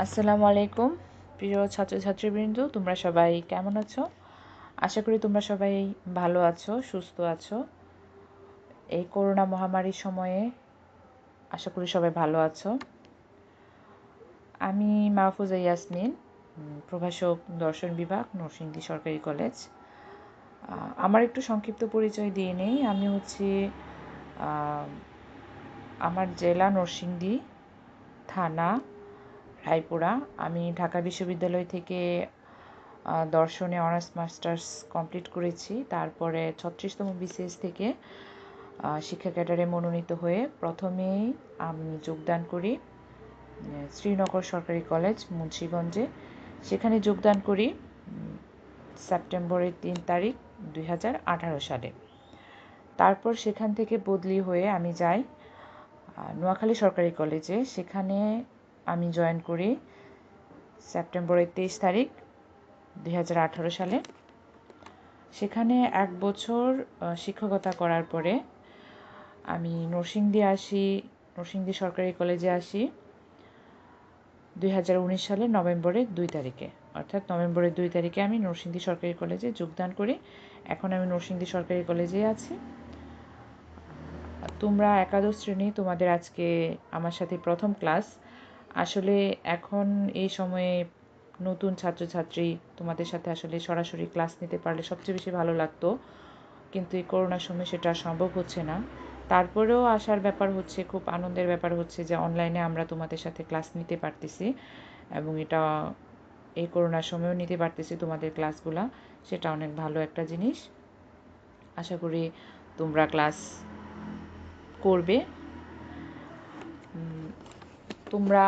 আসসালামু আলাইকুম, প্রিয় ছাত্রছাত্রীবৃন্দ, তোমরা সবাই কেমন আছো? আশা করি তোমরা সবাই ভালো আছো, সুস্থ আছো। এই করোনা মহামারীর সময়ে আশা করি সবাই ভালো আছো। আমি মাহফুজা ইয়াসমিন, প্রভাষক দর্শন বিভাগ, নরসিংদী সরকারি কলেজ। আমার একটু সংক্ষিপ্ত পরিচয় দিয়ে নেই। আমি হচ্ছি আমার জেলা নরসিংদী থানা রায়পুরা আমি ঢাকা বিশ্ববিদ্যালয় থেকে দর্শনে অনার্স, মাস্টার্স কমপ্লিট করেছি। তারপরে ছত্রিশতম বিসিএস থেকে শিক্ষা ক্যাডারে মনোনীত হয়ে প্রথমেই আমি যোগদান করি শ্রীনগর সরকারি কলেজ, মুন্সীগঞ্জে। সেখানে যোগদান করি সেপ্টেম্বরের তিন তারিখ দুই হাজার আঠারো সালে। তারপর সেখান থেকে বদলি হয়ে আমি যাই নোয়াখালী সরকারি কলেজে। সেখানে আমি জয়েন করি সেপ্টেম্বরের তেইশ তারিখ দুই হাজার আঠারো সালে। সেখানে এক বছর শিক্ষকতা করার পরে আমি নরসিংদী আসি, নরসিংদী সরকারি কলেজে আসি দুই সালের নভেম্বরের দুই তারিখে। অর্থাৎ নভেম্বরের দুই তারিখে আমি নরসিংদী সরকারি কলেজে যোগদান করি। এখন আমি নরসিংদী সরকারি কলেজে আছি। তোমরা একাদশ শ্রেণি, তোমাদের আজকে আমার সাথে প্রথম ক্লাস। আসলে এখন এই সময়ে নতুন ছাত্রছাত্রী তোমাদের সাথে আসলে সরাসরি ক্লাস নিতে পারলে সবচেয়ে বেশি ভালো লাগতো। কিন্তু এই করোনার সময় সেটা সম্ভব হচ্ছে না। তারপরেও আসার ব্যাপার হচ্ছে, খুব আনন্দের ব্যাপার হচ্ছে যে অনলাইনে আমরা তোমাদের সাথে ক্লাস নিতে পারতেছি এবং এটা এই করোনার সময়ও নিতে পারতেছি তোমাদের ক্লাসগুলা সেটা অনেক ভালো একটা জিনিস। আশা করি তোমরা ক্লাস করবে। তোমরা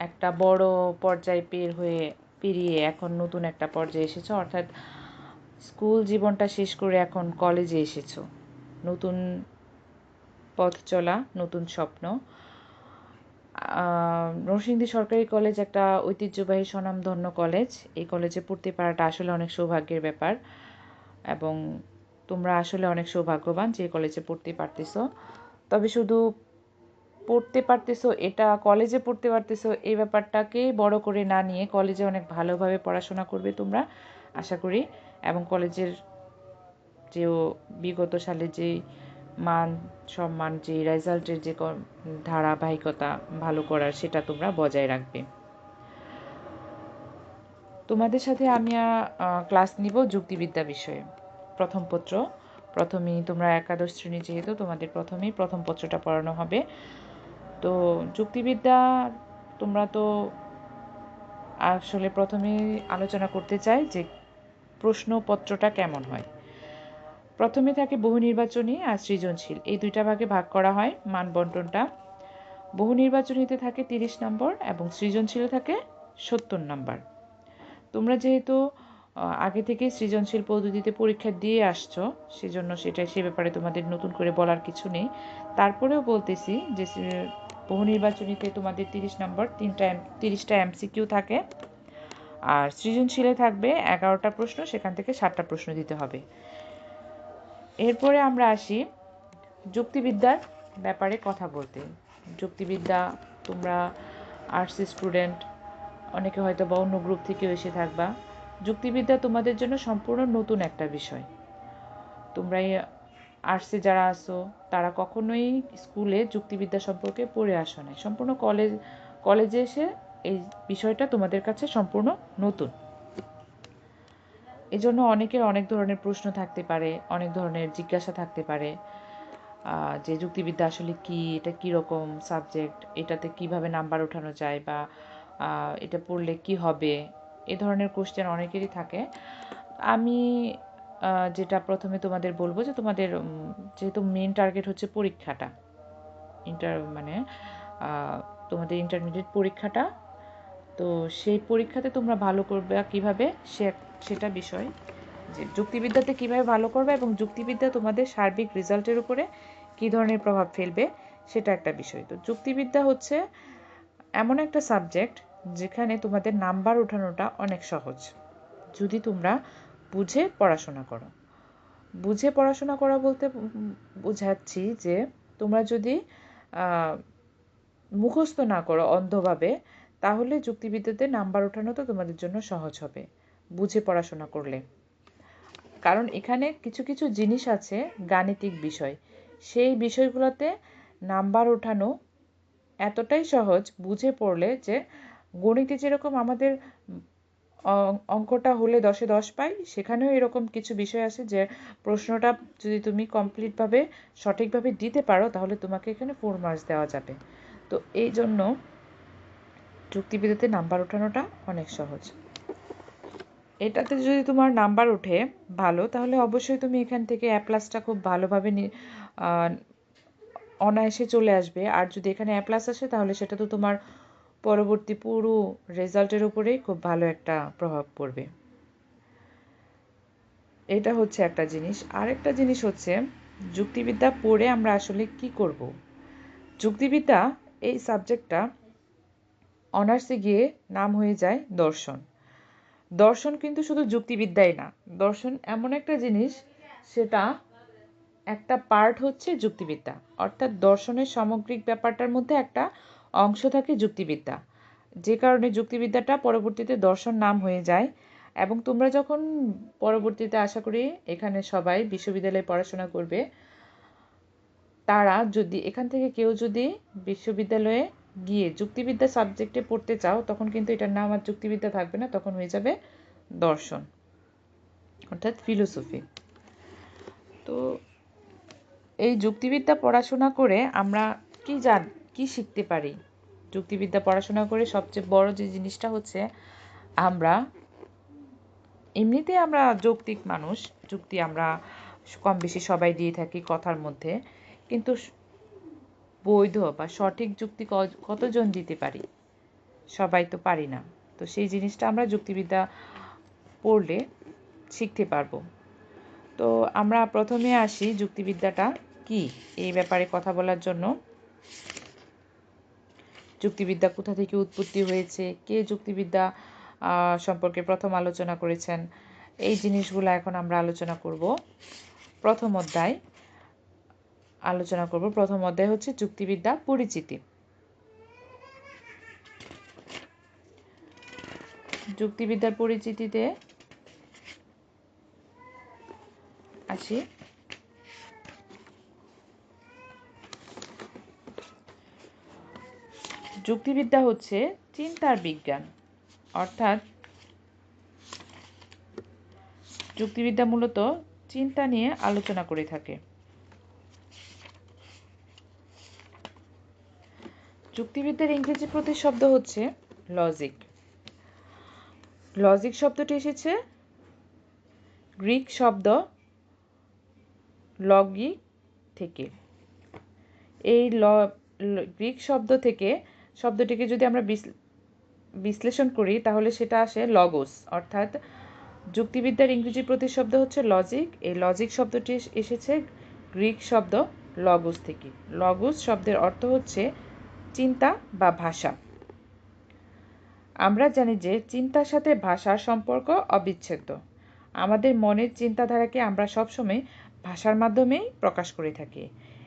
একটা বড় পর্যায়ে পের হয়ে পেরিয়ে এখন নতুন একটা পর্যায়ে এসেছ। অর্থাৎ স্কুল জীবনটা শেষ করে এখন কলেজে এসেছ। নতুন পথ চলা, নতুন স্বপ্ন। নরসিংদী সরকারি কলেজ একটা ঐতিহ্যবাহী স্বনামধন্য কলেজ। এই কলেজে পড়তে পারাটা আসলে অনেক সৌভাগ্যের ব্যাপার এবং তোমরা আসলে অনেক সৌভাগ্যবান যে কলেজে পড়তে পারতেছো। তবে শুধু পড়তে পারতেছো, এটা কলেজে পড়তে পারতেছো, এই ব্যাপারটাকে বড় করে না নিয়ে কলেজে অনেক ভালোভাবে পড়াশোনা করবে তোমরা, আশা করি। এবং কলেজের যে বিগত সালে যে মান, সম্মান, যে রেজাল্টের যে ধারাবাহিকতা ভালো করার সেটা তোমরা বজায় রাখবে। তোমাদের সাথে আমি ক্লাস নিব যুক্তিবিদ্যা বিষয়ে। প্রথম পত্র, প্রথমেই তোমরা একাদশ শ্রেণি যেহেতু, তোমাদের প্রথমেই প্রথম পত্রটা পড়ানো হবে। তো যুক্তিবিদ্যা তোমরা তো আসলে প্রথমে আলোচনা করতে চাই যে প্রশ্নপত্রটা কেমন হয়। প্রথমে থাকে বহু নির্বাচনী আর সৃজনশীল। এই দুইটা ভাগে ভাগ করা হয় মান বন্টনটা বহু নির্বাচনীতে থাকে তিরিশ নম্বর এবং সৃজনশীল থাকে সত্তর নম্বর। তোমরা যেহেতু আগে থেকে সৃজনশীল পদ্ধতিতে পরীক্ষা দিয়ে আসছো, সেজন্য সেটা সে ব্যাপারে তোমাদের নতুন করে বলার কিছু নেই। তারপরেও বলতেছি যে বহু নির্বাচনীতে তোমাদের তিরিশ নম্বর, তিনটা তিরিশটা এমসিকিউ থাকে। আর সৃজনশীলে থাকবে এগারোটা প্রশ্ন, সেখান থেকে সাতটা প্রশ্ন দিতে হবে। এরপরে আমরা আসি যুক্তিবিদ্যার ব্যাপারে কথা বলতে। যুক্তিবিদ্যা, তোমরা আর্টস স্টুডেন্ট অনেকে হয়তো বা অন্য গ্রুপ থেকেও এসে থাকবা। যুক্তিবিদ্যা তোমাদের জন্য সম্পূর্ণ নতুন একটা বিষয়। তোমরা আর্টসে যারা আসো তারা কখনোই স্কুলে যুক্তিবিদ্যা সম্পর্কে পড়ে আসো নাই। সম্পূর্ণ কলেজ, কলেজে এসে এই বিষয়টা তোমাদের কাছে সম্পূর্ণ নতুন। এজন্য অনেকের অনেক ধরনের প্রশ্ন থাকতে পারে, অনেক ধরনের জিজ্ঞাসা থাকতে পারে যে যুক্তিবিদ্যা আসলে কি, এটা কি রকম সাবজেক্ট এটাতে কীভাবে নাম্বার ওঠানো যায় বা এটা পড়লে কি হবে, এ ধরনের কোশ্চেন অনেকেরই থাকে। আমি যেটা প্রথমে তোমাদের বলব যে তোমাদের যেহেতু মেন টার্গেট হচ্ছে পরীক্ষাটা ইন্টার মানে তোমাদের ইন্টারমিডিয়েট পরীক্ষাটা, তো সেই পরীক্ষাতে তোমরা ভালো করবে কীভাবে সে, সেটা বিষয়, যে যুক্তিবিদ্যাতে কীভাবে ভালো করবে এবং যুক্তিবিদ্যা তোমাদের সার্বিক রেজাল্টের উপরে কী ধরনের প্রভাব ফেলবে, সেটা একটা বিষয়। তো যুক্তিবিদ্যা হচ্ছে এমন একটা সাবজেক্ট যেখানে তোমাদের নাম্বার ওঠানোটা অনেক সহজ। যদি তোমরা বুঝে পড়াশোনা করো। বুঝে পড়াশোনা করা বলতে বোঝাচ্ছি যে তোমরা যদি মুখস্থ না করো অন্ধভাবে, তাহলে যুক্তিবিদ্যাতে নাম্বার ওঠানো তো তোমাদের জন্য সহজ হবে, বুঝে পড়াশোনা করলে। কারণ এখানে কিছু কিছু জিনিস আছে, গাণিতিক বিষয়। সেই বিষয়গুলোতে নাম্বার ওঠানো এতটাই সহজ, বুঝে পড়লে যে গণিতে যেরকম আমাদের অঙ্কটা হলে দশে দশ পাই। সেখানেও এরকম কিছু বিষয় আছে যে প্রশ্নটা যদি তুমি কমপ্লিটভাবে সঠিকভাবে দিতে পারো, তাহলে তোমাকে এখানে ফোর মার্কস দেওয়া যাবে। তো এই জন্য যুক্তিবিদ্যাতে নাম্বার ওঠানোটা অনেক সহজ। এটাতে যদি তোমার নাম্বার ওঠে ভালো, তাহলে অবশ্যই তুমি এখান থেকে অ্যাপ্লাসটা প্লাসটা খুব ভালোভাবে অনায়াসে চলে আসবে। আর যদি এখানে অ্যাপ্লাস আসে, তাহলে সেটা তো তোমার পরবর্তী পুরো রেজাল্টের উপরেই খুব ভালো একটা প্রভাব পড়বে। এটা হচ্ছে একটা জিনিস। আরেকটা জিনিস হচ্ছে যুক্তিবিদ্যা পড়ে আমরা আসলে কি করব? যুক্তিবিদ্যা এই সাবজেক্টটা অনার্সে গিয়ে নাম হয়ে যায় দর্শন। দর্শন কিন্তু শুধু যুক্তিবিদ্যাই না। দর্শন এমন একটা জিনিস, সেটা একটা পার্ট হচ্ছে যুক্তিবিদ্যা। অর্থাৎ দর্শনের সামগ্রিক ব্যাপারটার মধ্যে একটা অংশ থাকে যুক্তিবিদ্যা। যে কারণে যুক্তিবিদ্যাটা পরবর্তীতে দর্শন নাম হয়ে যায় এবং তোমরা যখন পরবর্তীতে আশা করি এখানে সবাই বিশ্ববিদ্যালয়ে পড়াশোনা করবে, তারা যদি এখান থেকে কেউ যদি বিশ্ববিদ্যালয়ে গিয়ে যুক্তিবিদ্যা সাবজেক্টে পড়তে চাও, তখন কিন্তু এটার নাম আর যুক্তিবিদ্যা থাকবে না, তখন হয়ে যাবে দর্শন, অর্থাৎ ফিলোসফি তো এই যুক্তিবিদ্যা পড়াশোনা করে আমরা কি জান কি শিখতে পারি? যুক্তিবিদ্যা পড়াশোনা করে সবচেয়ে বড় যে জিনিসটা হচ্ছে আমরা এমনিতে আমরা যৌক্তিক মানুষ, যুক্তি আমরা কম বেশি সবাই দিয়ে থাকি কথার মধ্যে, কিন্তু বৈধ বা সঠিক যুক্তি কতজন দিতে পারি? সবাই তো পারি না। তো সেই জিনিসটা আমরা যুক্তিবিদ্যা পড়লে শিখতে পারব। তো আমরা প্রথমে আসি যুক্তিবিদ্যাটা কি? এই ব্যাপারে কথা বলার জন্য। যুক্তিবিদ্যা কোথা থেকে উৎপত্তি হয়েছে? কে যুক্তিবিদ্যা সম্পর্কে প্রথম আলোচনা করেছেন? এই জিনিসগুলো এখন আমরা আলোচনা করব। প্রথম অধ্যায় আলোচনা করব। প্রথম অধ্যায় হচ্ছে যুক্তিবিদ্যা পরিচিতি। যুক্তিবিদ্যার পরিচিতিতে আসি। যুক্তিবিদ্যা হচ্ছে চিন্তার বিজ্ঞান। অর্থাৎ যুক্তিবিদ্যা মূলত চিন্তা নিয়ে আলোচনা করে থাকে। যুক্তিবিদ্যার ইংরেজি প্রতিশব্দ হচ্ছে লজিক লজিক শব্দটি এসেছে গ্রিক শব্দ লগি থেকে। এই ল গ্রিক শব্দ থেকে শব্দটিকে যদি আমরা বিশ্লেষণ করি, তাহলে সেটা আসে লগোস অর্থাৎ যুক্তিবিদ্যার ইংরেজি প্রতিশব্দ হচ্ছে লজিক এই লজিক শব্দটি এসেছে গ্রিক শব্দ লগোস থেকে। লগোস শব্দের অর্থ হচ্ছে চিন্তা বা ভাষা। আমরা জানি যে চিন্তার সাথে ভাষার সম্পর্ক অবিচ্ছেদ্য। আমাদের মনের চিন্তাধারাকে আমরা সবসময় ভাষার মাধ্যমেই প্রকাশ করে থাকি।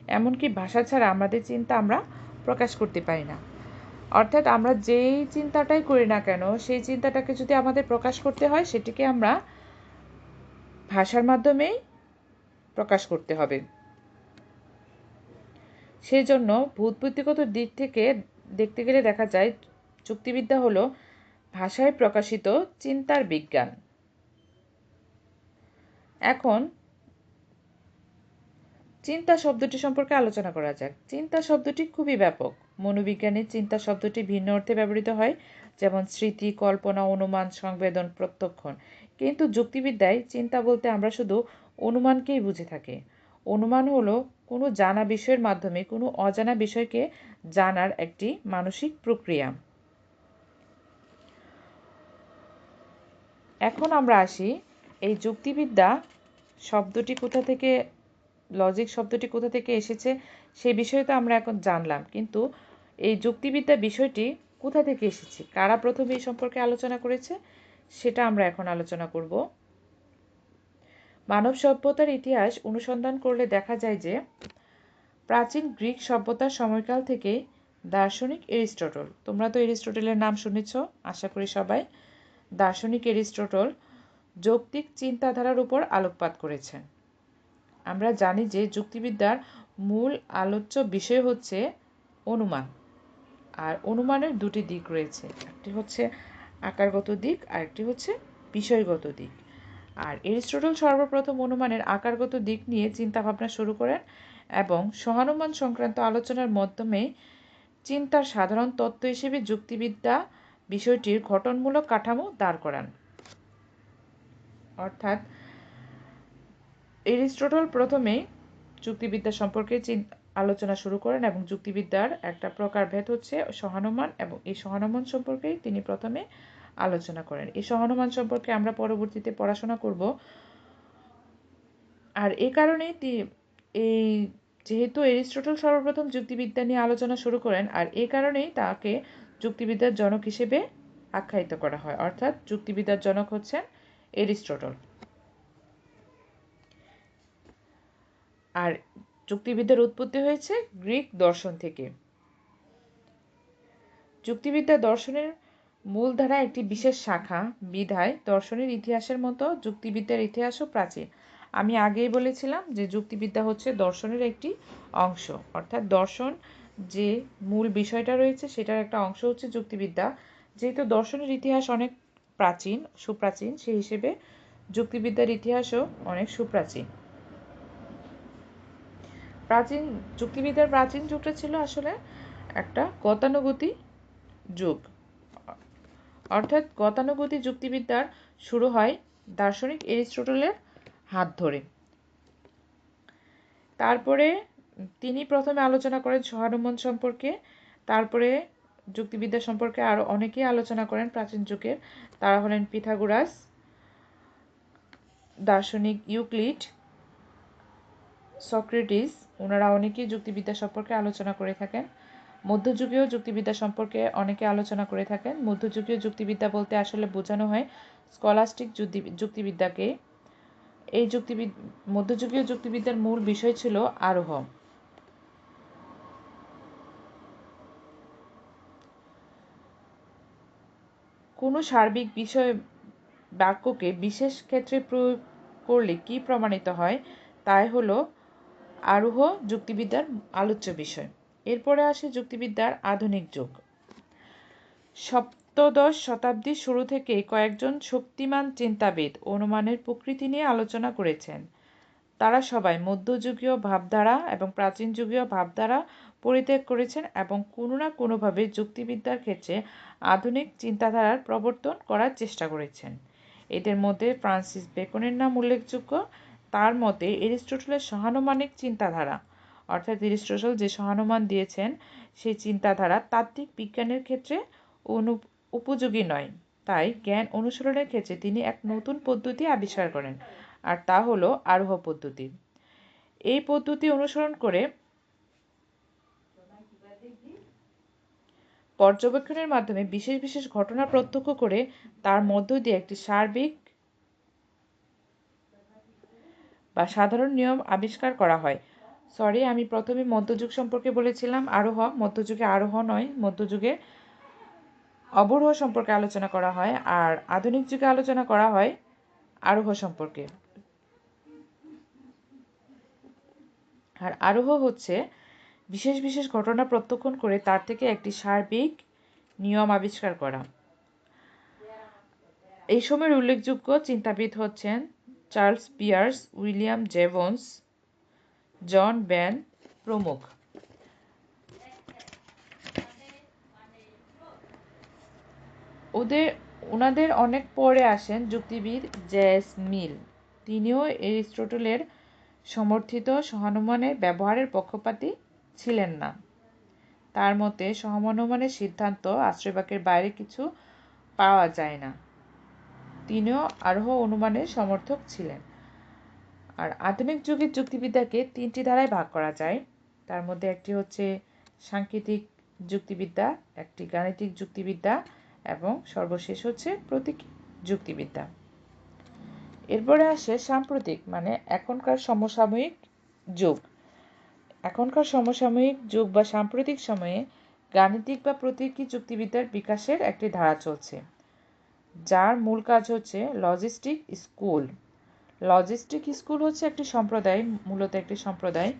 এমনকি ভাষা ছাড়া আমাদের চিন্তা আমরা প্রকাশ করতে পারি না। অর্থাৎ আমরা যেই চিন্তাটাই করি না কেন, সেই চিন্তাটাকে যদি আমাদের প্রকাশ করতে হয়, সেটিকে আমরা ভাষার মাধ্যমেই প্রকাশ করতে হবে। সেই জন্য ভূতবুদ্ধিগত দিক থেকে দেখতে গেলে দেখা যায় যুক্তিবিদ্যা হলো ভাষায় প্রকাশিত চিন্তার বিজ্ঞান। এখন চিন্তা শব্দটি সম্পর্কে আলোচনা করা যাক। চিন্তা শব্দটি খুবই ব্যাপক। মনোবিজ্ঞানে চিন্তা শব্দটি ভিন্ন অর্থে ব্যবহৃত হয়, যেমন স্মৃতি, কল্পনা, অনুমান, সংবেদন, প্রত্যক্ষণ। কিন্তু যুক্তিবিদ্যায় চিন্তা বলতে আমরা শুধু অনুমানকেই বুঝে থাকি। অনুমান হলো কোনো জানা বিষয়ের মাধ্যমে কোনো অজানা বিষয়কে জানার একটি মানসিক প্রক্রিয়া। এখন আমরা আসি এই যুক্তিবিদ্যা শব্দটি কোথা থেকে, লজিক শব্দটি কোথা থেকে এসেছে, সে বিষয়ে তো আমরা এখন জানলাম। কিন্তু এই যুক্তিবিদ্যা বিষয়টি কোথা থেকে এসেছে? কারা প্রথমে এই সম্পর্কে আলোচনা করেছে? সেটা আমরা এখন আলোচনা করব। মানব সভ্যতার ইতিহাস অনুসন্ধান করলে দেখা যায় যে, প্রাচীন গ্রিক সভ্যতার সময়কাল থেকে দার্শনিক এরিস্টটল, তোমরা তো এরিস্টটলের নাম শুনেছ, আশা করি সবাই, দার্শনিক এরিস্টটল যৌক্তিক চিন্তাধারার উপর আলোকপাত করেছেন আমরা জানি যে যুক্তিবিদ্যার মূল আলোচ্য বিষয় হচ্ছে অনুমান। আর অনুমানের দুটি দিক রয়েছে। একটি হচ্ছে আকারগত দিক আর একটি হচ্ছে বিষয়গত দিক। আর এরিস্টটল সর্বপ্রথম অনুমানের আকারগত দিক নিয়ে চিন্তাভাবনা শুরু করেন এবং সহানুমান সংক্রান্ত আলোচনার মাধ্যমে চিন্তার সাধারণ তত্ত্ব হিসেবে যুক্তিবিদ্যা বিষয়টির ঘটনমূলক কাঠামো দাঁড় করান। অর্থাৎ এরিস্টটল প্রথমে যুক্তিবিদ্যা সম্পর্কে আলোচনা শুরু করেন এবং যুক্তিবিদ্যার একটা প্রকারভেদ হচ্ছে সহানুমান এবং এই সহানুমান সম্পর্কেই তিনি প্রথমে আলোচনা করেন। এই সহানুমান সম্পর্কে আমরা পরবর্তীতে পড়াশোনা করব। আর এ কারণেই এই যেহেতু এরিস্টটল সর্বপ্রথম যুক্তিবিদ্যা নিয়ে আলোচনা শুরু করেন, আর এ কারণেই তাকে যুক্তিবিদ্যার জনক হিসেবে আখ্যায়িত করা হয়। অর্থাৎ যুক্তিবিদ্যার জনক হচ্ছেন এরিস্টটল। আর যুক্তিবিদ্যার উৎপত্তি হয়েছে গ্রিক দর্শন থেকে। যুক্তিবিদ্যা দর্শনের মূলধারা একটি বিশেষ শাখা, বিধায় দর্শনের ইতিহাসের মতো যুক্তিবিদ্যার ইতিহাসও প্রাচীন। আমি আগেই বলেছিলাম যে যুক্তিবিদ্যা হচ্ছে দর্শনের একটি অংশ। অর্থাৎ দর্শন যে মূল বিষয়টা রয়েছে সেটার একটা অংশ হচ্ছে যুক্তিবিদ্যা যেহেতু দর্শনের ইতিহাস অনেক প্রাচীন, সুপ্রাচীন, সেই হিসেবে যুক্তিবিদ্যার ইতিহাসও অনেক সুপ্রাচীন। প্রাচীন যুক্তিবিদ্যার প্রাচীন যুগটা ছিল আসলে একটা গতানুগতি যুগ। অর্থাৎ গতানুগতিক যুক্তিবিদ্যার শুরু হয় দার্শনিক এরিস্টটলের হাত ধরে। তারপরে তিনি প্রথমে আলোচনা করেন সহানুমন সম্পর্কে, তারপরে যুক্তিবিদ্যা সম্পর্কে আরও অনেকেই আলোচনা করেন প্রাচীন যুগের। তারা হলেন পিথাগোরাস, দার্শনিক ইউক্লিড সক্রেটিস, ওনারা অনেকেই যুক্তিবিদ্যা সম্পর্কে আলোচনা করে থাকেন। মধ্যযুগীয় যুক্তিবিদ্যা সম্পর্কে অনেকে আলোচনা করে থাকেন। মধ্যযুগীয় যুক্তিবিদ্যা বলতে আসলে বোঝানো হয় স্কলাস্টিক যুক্তিবিদ্যাকে। এই যুক্তিবিদ, মধ্যযুগীয় যুক্তিবিদ্যার মূল বিষয় ছিল আরোহ। কোনো সার্বিক বিষয়, বাক্যকে বিশেষ ক্ষেত্রে প্রয়োগ করলে কি প্রমাণিত হয়, তাই হলো আরোহ যুক্তিবিদ্যার আলোচ্য বিষয়। এরপরে আসে যুক্তিবিদ্যার আধুনিক যুগ। সপ্তদশ শতাব্দীর শুরু থেকেই কয়েকজন শক্তিমান চিন্তাবিদ অনুমানের প্রকৃতি নিয়ে আলোচনা করেছেন। তারা সবাই মধ্যযুগীয় ভাবধারা এবং প্রাচীন যুগীয় ভাবধারা পরিত্যাগ করেছেন এবং কোনো না কোনোভাবে যুক্তিবিদ্যার ক্ষেত্রে আধুনিক চিন্তাধারার প্রবর্তন করার চেষ্টা করেছেন। এদের মধ্যে ফ্রান্সিস বেকনের নাম উল্লেখযোগ্য। তার মতে, এরিস্টটলের সহানুমানিক চিন্তাধারা, অর্থাৎ এরিস্টটল যে সহানুমান দিয়েছেন, সেই চিন্তাধারা তাত্ত্বিক বিজ্ঞানের ক্ষেত্রে অনু, উপযোগী নয়। তাই জ্ঞান অনুসরণের ক্ষেত্রে তিনি এক নতুন পদ্ধতি আবিষ্কার করেন, আর তা হলো আরোহ পদ্ধতি। এই পদ্ধতি অনুসরণ করে পর্যবেক্ষণের মাধ্যমে বিশেষ বিশেষ ঘটনা প্রত্যক্ষ করে তার মধ্য দিয়ে একটি সার্বিক বা সাধারণ নিয়ম আবিষ্কার করা হয়। সরি আমি প্রথমে মধ্যযুগ সম্পর্কে বলেছিলাম, আরোহ, মধ্যযুগে আরোহ নয়, মধ্যযুগে অবরোহ সম্পর্কে আলোচনা করা হয়, আর আধুনিক যুগে আলোচনা করা হয় আরোহ সম্পর্কে। আর আরোহ হচ্ছে বিশেষ বিশেষ ঘটনা প্রত্যক্ষণ করে তার থেকে একটি সার্বিক নিয়ম আবিষ্কার করা। এই সময়ের উল্লেখযোগ্য চিন্তাবিদ হচ্ছেন Charles Peirce, William Jevons John Venn প্রমুখ। ওদের ওনাদের অনেক পরে আসেন যুক্তিবিদ জেস মিল। তিনিও এরিস্টটলের সমর্থিত সহানুমানের ব্যবহারের পক্ষপাতী ছিলেন না। তার মতে, সহানুমানের সিদ্ধান্ত আশ্রয়বাকের বাইরে কিছু পাওয়া যায় না। তিনিও আরোহ অনুমানের সমর্থক ছিলেন। আর আধুনিক যুগের যুক্তিবিদ্যাকে তিনটি ধারায় ভাগ করা যায়। তার মধ্যে একটি হচ্ছে সাংকেতিক যুক্তিবিদ্যা, একটি গাণিতিক যুক্তিবিদ্যা এবং সর্বশেষ হচ্ছে প্রতীক যুক্তিবিদ্যা। এরপরে আসে সাম্প্রতিক মানে এখনকার সমসাময়িক যুগ। এখনকার সমসাময়িক যুগ বা সাম্প্রতিক সময়ে গাণিতিক বা প্রতীকী যুক্তিবিদ্যার বিকাশের একটি ধারা চলছে। যার মূল কাজ হচ্ছে লজিস্টিক স্কুল লজিস্টিক স্কুল হচ্ছে একটি সম্প্রদায়, মূলত একটি সম্প্রদায়।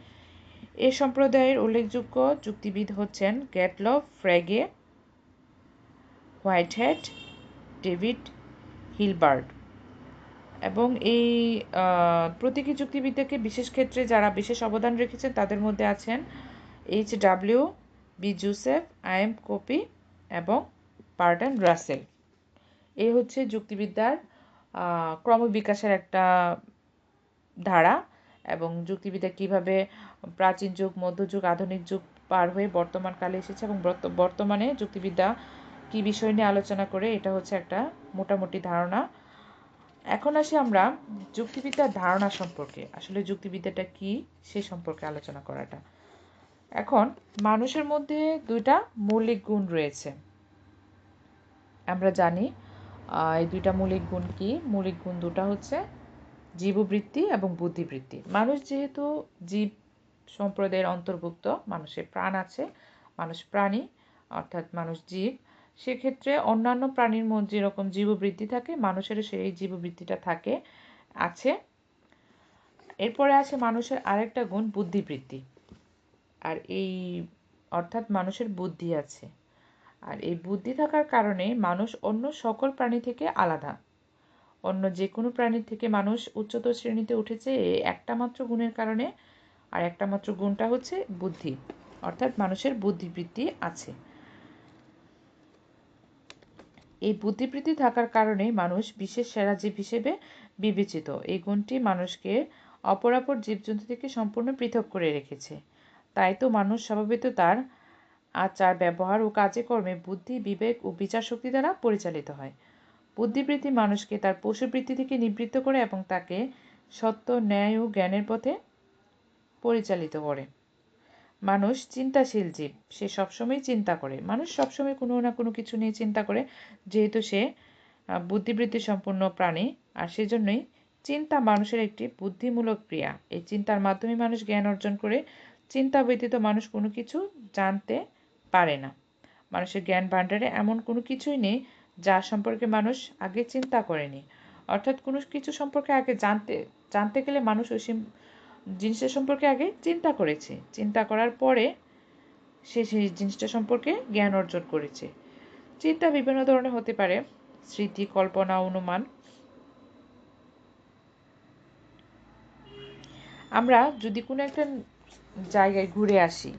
এই সম্প্রদায়ের উল্লেখযোগ্য যুক্তিবিদ হচ্ছেন Gottlob Frege Whitehead David Hilbert. এবং এই প্রতীকী যুক্তিবিদ্যাকে বিশেষ ক্ষেত্রে যারা বিশেষ অবদান রেখেছেন, তাদের মধ্যে আছেন H W, B Joseph, I M Copi এবং পার্টন রাসেল। এই হচ্ছে যুক্তিবিদ্যার ক্রমবিকাশের একটা ধারা এবং যুক্তিবিদ্যা কীভাবে প্রাচীন যুগ মধ্যযুগ আধুনিক যুগ পার হয়ে বর্তমান কালে এসেছে এবং বর্তমানে যুক্তিবিদ্যা কি বিষয় নিয়ে আলোচনা করে এটা হচ্ছে একটা মোটামুটি ধারণা। এখন আসি আমরা যুক্তিবিদ্যার ধারণা সম্পর্কে। আসলে যুক্তিবিদ্যাটা কি সে সম্পর্কে আলোচনা করাটা। এখন মানুষের মধ্যে দুইটা মৌলিক গুণ রয়েছে। আমরা জানি এই দুইটা মৌলিক গুণ কি? মৌলিক গুণ দুটা হচ্ছে জীববৃত্তি এবং বুদ্ধিবৃত্তি। মানুষ যেহেতু জীব সম্প্রদায়ের অন্তর্ভুক্ত, মানুষের প্রাণ আছে, মানুষ প্রাণী, অর্থাৎ মানুষ জীব, সেক্ষেত্রে অন্যান্য প্রাণীর মধ্যে যেরকম জীববৃত্তি থাকে, মানুষেরও সেই জীববৃত্তিটা থাকে, আছে। এরপরে আছে মানুষের আরেকটা গুণ বুদ্ধিবৃত্তি। আর এই অর্থাৎ মানুষের বুদ্ধি আছে। আর এই বুদ্ধি থাকার কারণে মানুষ অন্য সকল প্রাণী থেকে আলাদা। অন্য যে কোনো প্রাণীর থেকে মানুষ উচ্চতর শ্রেণীতে উঠেছে এই একটা মাত্র গুণের কারণে, আর একটা মাত্র গুণটা হচ্ছে বুদ্ধি, অর্থাৎ মানুষের বুদ্ধিবৃত্তি আছে। এই বুদ্ধিবৃত্তি থাকার কারণে মানুষ বিশেষ সেরা জীব হিসেবে বিবেচিত। এই গুণটি মানুষকে অপরাপর জীবজন্তু থেকে সম্পূর্ণ পৃথক করে রেখেছে। তাই তো মানুষ স্বভাবত তার আচার, ব্যবহার ও কাজে কর্মে বুদ্ধি, বিবেক ও বিচার শক্তি দ্বারা পরিচালিত হয়। বুদ্ধিবৃত্তি মানুষকে তার পশুবৃত্তি থেকে নিবৃত্ত করে এবং তাকে সত্য, ন্যায় ও জ্ঞানের পথে পরিচালিত করে। মানুষ চিন্তাশীল জীব। সে সবসময় চিন্তা করে। মানুষ সবসময় কোনো না কোনো কিছু নিয়ে চিন্তা করে, যেহেতু সে বুদ্ধিবৃত্তি সম্পন্ন প্রাণী। আর সেজন্যই চিন্তা মানুষের একটি বুদ্ধিমূলক ক্রিয়া। এই চিন্তার মাধ্যমে মানুষ জ্ঞান অর্জন করে, চিন্তা ব্যতীত মানুষ কোনো কিছু জানতে পারে না। মানুষের জ্ঞান ভাণ্ডারে এমন কোনো কিছুই নেই যা সম্পর্কে মানুষ আগে চিন্তা করেনি। অর্থাৎ কোনো কিছু সম্পর্কে আগে জানতে জানতে গেলে মানুষ ওই জিনিসটা সম্পর্কে আগে চিন্তা করেছে। চিন্তা করার পরে সে সেই জিনিসটা সম্পর্কে জ্ঞান অর্জন করেছে। চিন্তা বিভিন্ন ধরনের হতে পারে। স্মৃতি, কল্পনা, অনুমান। আমরা যদি কোনো একটা জায়গায় ঘুরে আসি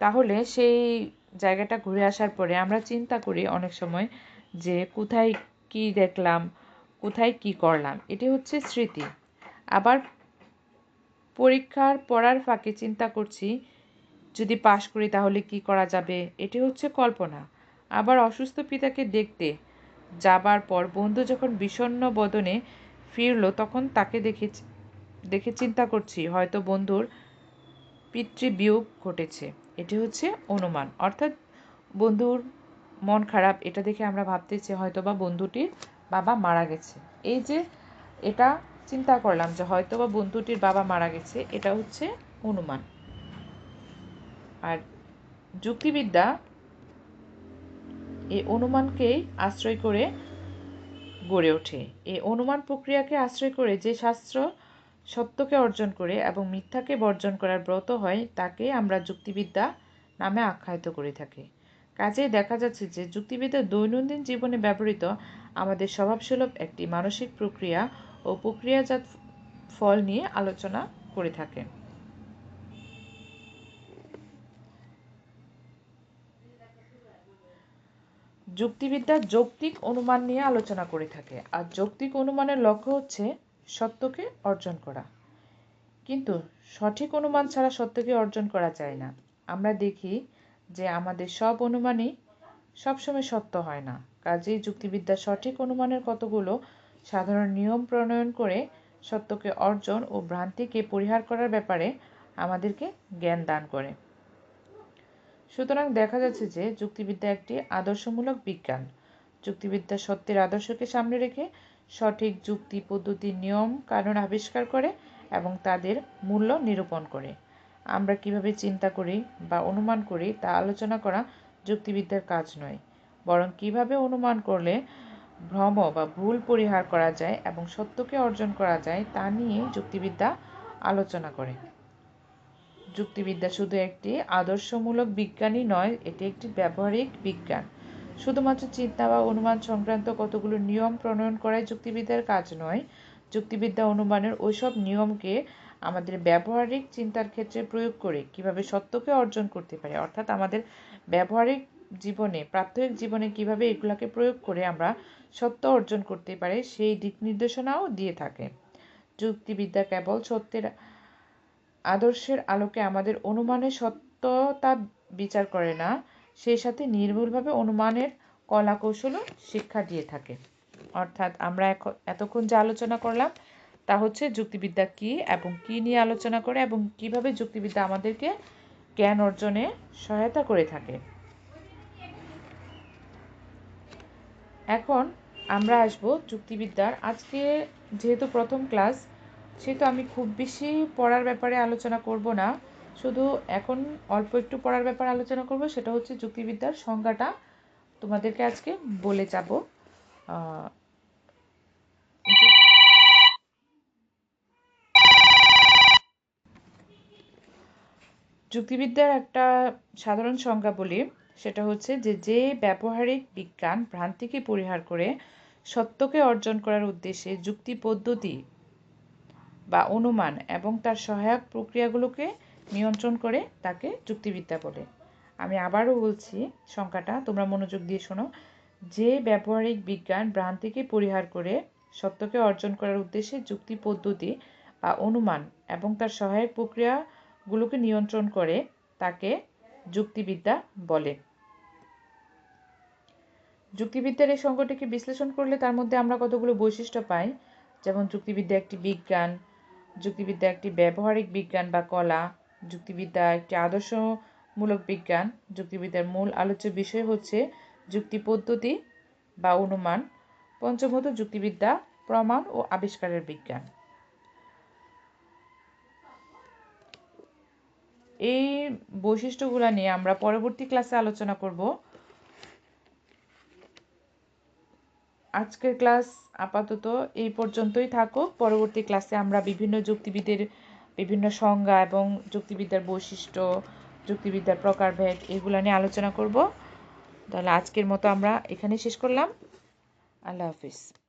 তাহলে সেই জায়গাটা ঘুরে আসার পরে আমরা চিন্তা করি অনেক সময় যে কোথায় কি দেখলাম, কোথায় কি করলাম, এটি হচ্ছে স্মৃতি। আবার পরীক্ষার পড়ার ফাঁকে চিন্তা করছি, যদি পাশ করি তাহলে কি করা যাবে? এটি হচ্ছে কল্পনা। আবার অসুস্থ পিতাকে দেখতে যাবার পর বন্ধু যখন বিষণ্ণ বদনে ফিরল, তখন তাকে দেখে দেখে চিন্তা করছি, হয়তো বন্ধুর পিতৃবিয়োগ ঘটেছে। এটি হচ্ছে অনুমান। অর্থাৎ বন্ধুর মন খারাপ, এটা দেখে আমরা ভাবতেছি হয়তো বা বন্ধুটির বাবা মারা গেছে। এই যে এটা চিন্তা করলাম যে হয়তো বা বন্ধুটির বাবা মারা গেছে, এটা হচ্ছে অনুমান। আর যুক্তিবিদ্যা এই অনুমানকেই আশ্রয় করে গড়ে ওঠে। এই অনুমান প্রক্রিয়াকে আশ্রয় করে যে শাস্ত্র সত্যকে অর্জন করে এবং মিথ্যাকে বর্জন করার ব্রত হয়, তাকে আমরা যুক্তিবিদ্যা নামে আখ্যায়িত করে থাকি। কাজেই দেখা যাচ্ছে যে যুক্তিবিদ্যা দৈনন্দিন জীবনে ব্যবহৃত আমাদের স্বভাবসুলভ একটি মানসিক প্রক্রিয়া ও প্রক্রিয়াজাত ফল নিয়ে আলোচনা করে থাকে। যুক্তিবিদ্যা যৌক্তিক অনুমান নিয়ে আলোচনা করে থাকে। আর যৌক্তিক অনুমানের লক্ষ্য হচ্ছে সত্যকে অর্জন করা। কিন্তু সঠিক অনুমান ছাড়া সত্যকে অর্জন করা যায় না। আমরা দেখি যে আমাদের সব অনুমানই সবসময় সত্য হয় না। কাজেই যুক্তিবিদ্যা সঠিক অনুমানের কতগুলো সাধারণ নিয়ম প্রণয়ন করে সত্যকে অর্জন ও ভ্রান্তিকে পরিহার করার ব্যাপারে আমাদেরকে জ্ঞান দান করে। সুতরাং দেখা যাচ্ছে যে যুক্তিবিদ্যা একটি আদর্শমূলক বিজ্ঞান। যুক্তিবিদ্যা সত্যের আদর্শকে সামনে রেখে সঠিক যুক্তি পদ্ধতি নিয়ম কানুন আবিষ্কার করে এবং তাদের মূল্য নিরূপণ করে। আমরা কীভাবে চিন্তা করি বা অনুমান করি তা আলোচনা করা যুক্তিবিদ্যার কাজ নয়, বরং কীভাবে অনুমান করলে ভ্রম বা ভুল পরিহার করা যায় এবং সত্যকে অর্জন করা যায় তা নিয়ে যুক্তিবিদ্যা আলোচনা করে। যুক্তিবিদ্যা শুধু একটি আদর্শমূলক বিজ্ঞানই নয়, এটি একটি ব্যবহারিক বিজ্ঞান। শুধুমাত্র চিন্তা বা অনুমান সংক্রান্ত কতগুলো নিয়ম প্রণয়ন করাই যুক্তিবিদ্যার কাজ নয়। যুক্তিবিদ্যা অনুমানের ওইসব নিয়মকে আমাদের ব্যবহারিক চিন্তার ক্ষেত্রে প্রয়োগ করে কীভাবে সত্যকে অর্জন করতে পারে, অর্থাৎ আমাদের ব্যবহারিক জীবনে, প্রাত্যহিক জীবনে কীভাবে এগুলাকে প্রয়োগ করে আমরা সত্য অর্জন করতে পারি, সেই দিক নির্দেশনাও দিয়ে থাকে। যুক্তিবিদ্যা কেবল সত্যের আদর্শের আলোকে আমাদের অনুমানের সত্যতা বিচার করে না সেই সাথে নির্ভুলভাবে অনুমানের কলা কৌশলও শিক্ষা দিয়ে থাকে। অর্থাৎ আমরা এখন এতক্ষণ যে আলোচনা করলাম, তা হচ্ছে যুক্তিবিদ্যা কি এবং কি নিয়ে আলোচনা করে এবং কীভাবে যুক্তিবিদ্যা আমাদেরকে জ্ঞান অর্জনে সহায়তা করে থাকে। এখন আমরা আসব যুক্তিবিদ্যার। আজকে যেহেতু প্রথম ক্লাস, সেহেতু আমি খুব বেশি পড়ার ব্যাপারে আলোচনা করব না। শুধু এখন অল্প একটু পড়ার ব্যাপারে আলোচনা করব, সেটা হচ্ছে যুক্তিবিদ্যার সংজ্ঞাটা তোমাদেরকে আজকে বলে যাব। যুক্তিবিদ্যার একটা সাধারণ সংজ্ঞা বলি, সেটা হচ্ছে যে যে ব্যবহারিক বিজ্ঞান ভ্রান্তিকে পরিহার করে সত্যকে অর্জন করার উদ্দেশ্যে যুক্তি পদ্ধতি বা অনুমান এবং তার সহায়ক প্রক্রিয়াগুলোকে নিয়ন্ত্রণ করে তাকে যুক্তিবিদ্যা বলে। আমি আবারও বলছি, সংখ্যাটা তোমরা মনোযোগ দিয়ে শোনো। যে ব্যবহারিক বিজ্ঞান ভ্রান্তিকে পরিহার করে সত্যকে অর্জন করার উদ্দেশ্যে যুক্তি পদ্ধতি বা অনুমান এবং তার সহায়ক প্রক্রিয়াগুলোকে নিয়ন্ত্রণ করে তাকে যুক্তিবিদ্যা বলে। যুক্তিবিদ্যার এই সংকটটিকে বিশ্লেষণ করলে তার মধ্যে আমরা কতগুলো বৈশিষ্ট্য পাই? যেমন যুক্তিবিদ্যা একটি বিজ্ঞান, যুক্তিবিদ্যা একটি ব্যবহারিক বিজ্ঞান বা কলা যুক্তিবিদ্যা একটি আদর্শমূলক বিজ্ঞান। যুক্তিবিদ্যার মূল আলোচ্য বিষয় হচ্ছে যুক্তি পদ্ধতি বা অনুমান পঞ্চমত যুক্তিবিদ্যা, প্রমাণ ও আবিষ্কারের বিজ্ঞান। এই বৈশিষ্ট্যগুলো নিয়ে আমরা পরবর্তী ক্লাসে আলোচনা করব। আজকের ক্লাস আপাতত এই পর্যন্তই থাকুক। পরবর্তী ক্লাসে আমরা বিভিন্ন যুক্তিবিদের বিভিন্ন সংজ্ঞা এবং যুক্তিবিদ্যার বৈশিষ্ট্য, যুক্তিবিদ্যার প্রকারভেদ এগুলো নিয়ে আলোচনা করব। তাহলে আজকের মতো আমরা এখানে শেষ করলাম। আল্লাহ হাফিজ।